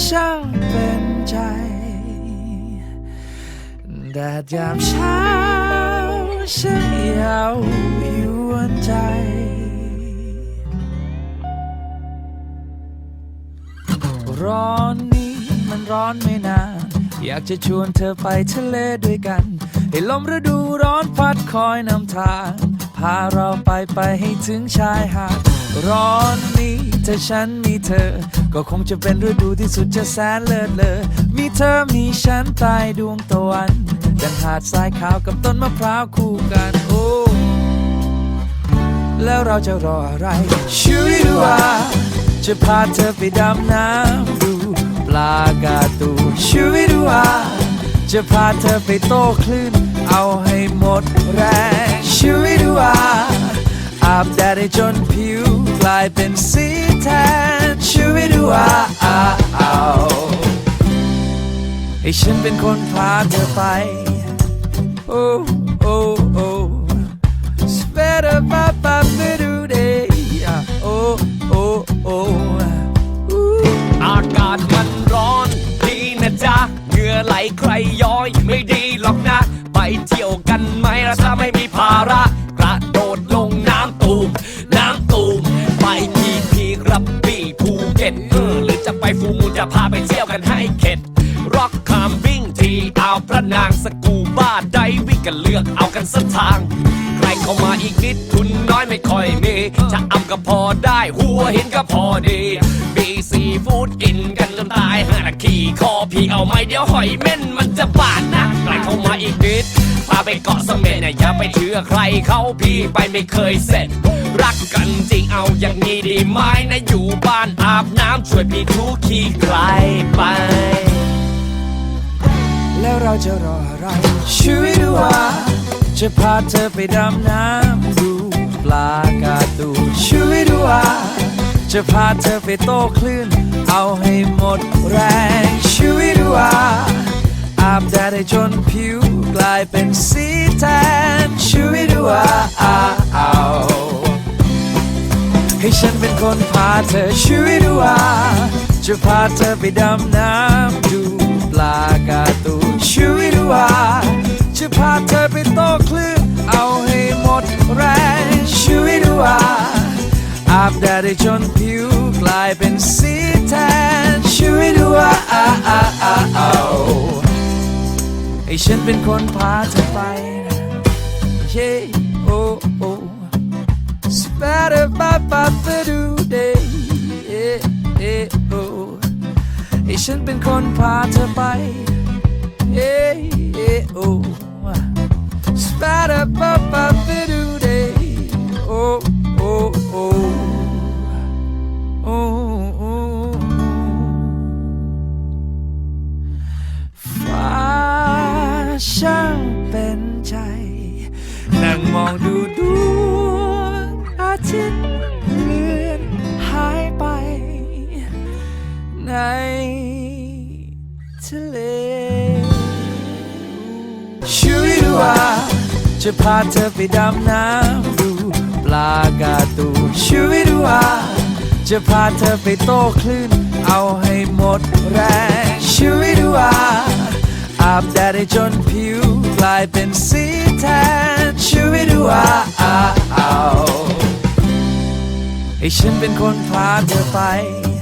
ช่างเป็นใจ แดดยามเช้าช่างยาวยวนใจร้อนนี้มันร้อนไม่นาน อยากจะชวนเธอไปทะเลด้วยกัน ให้ลมฤดูร้อนพัดคอยนำทาง พาเราไปไปให้ถึงชายหาด ร้อนนี้ถ้าฉันมีเธอ ก็คงจะเป็นฤดูที่สุดจะแสนเลิศเลอมีเธอมีฉันใต้ดวงตะวันดังหาดทรายขาวกับต้นมะพร้าวคู่กันโอ้แล้วเราจะรออะไรชีวิวาจะพาเธอไปดำน้ำดูปลากาตูชีวิวาจะพาเธอไปโต้คลื่น เอาให้หมดแรงชีวิวาอาบแดดให้จนผิวกลายเป็นสีแทน ให้ฉันเป็นคนพาเธอไป โอ้โอ้โอ้ Better ba ba ba do day. Oh oh oh. Ooh. อากาศมันร้อน ดีนะจ๊ะเหงื่อไหลใครย้อย ไม่ดีหรอกนะ ไปเที่ยวกันไหมเราจะไม่มีภาระกระโดดลงน้ำตูมน้ำตูมไปที่พีกระบี่ภูเก็ตเออหรือจะไปฟูมูจะพาไปเที่ยวกันให้เข็ด นางสกูบ้าไดวิกันเลือกเอากันสักทาง ใครเข้ามาอีกนิดทุนน้อยไม่ค่อยมีจะอำก็พอได้หัวหินก็พอดีบีซีฟูดกินกันจนตายห้านาทีคอพี่เอาไหมเดี๋ยวหอยเม่นมันจะบาดนะใครเข้ามาอีกนิดพาไปเกาะเสม็ดนะอย่าไปเชื่อใครเขาพี่ไปไม่เคยเสร็จ รักกันจริงเอาอย่างนี้ดีไหมนะอยู่บ้านอาบน้ำช่วยพี่ทุกขี้ใครไป แล้วเราจะรออะไรชีวิตว่าจะพาเธอไปดำน้ำดูปลากาตูชีวิตว่าจะพาเธอไปโต้คลื่น เอาให้หมดแรงชีวิตว่าอาบแดดให้จนผิวกลายเป็นสีแทนชีวิตว่าอ้าวให้ฉันเป็นคนพาเธอชีวิตว่าจะพาเธอไปดำน้ำ ชีวิตว่าจะพาเธอไปโตคลื่นเอาให้หมดแรงชีวิตว่าอาบแดดจนผิวกลายเป็นสีแทนชีวิตว่าอ้าวอ้าวอ้าวอ้าวให้ฉันเป็นคนพาเธอไปนะเย้โอ้โอ้ Better ba ba ba do day eh eh oh ให้ฉันเป็นคนพาเธอไป eh eh oh Better ba ba ba do day oh oh oh oh oh ฟ้าช่างเป็นใจนั่งมองดูดวงอาทิตย์เลือนหายไป ในทะเล จะพาเธอไปดำน้ำดูปลากาตูชีวิตว่าจะพาเธอไปโต้คลื่น เอาให้หมดแรงชีวิตว่าอาบแดดให้จนผิวกลายเป็นสีแทนชีวิตว่าอ้าวให้ฉันเป็นคนพาเธอไป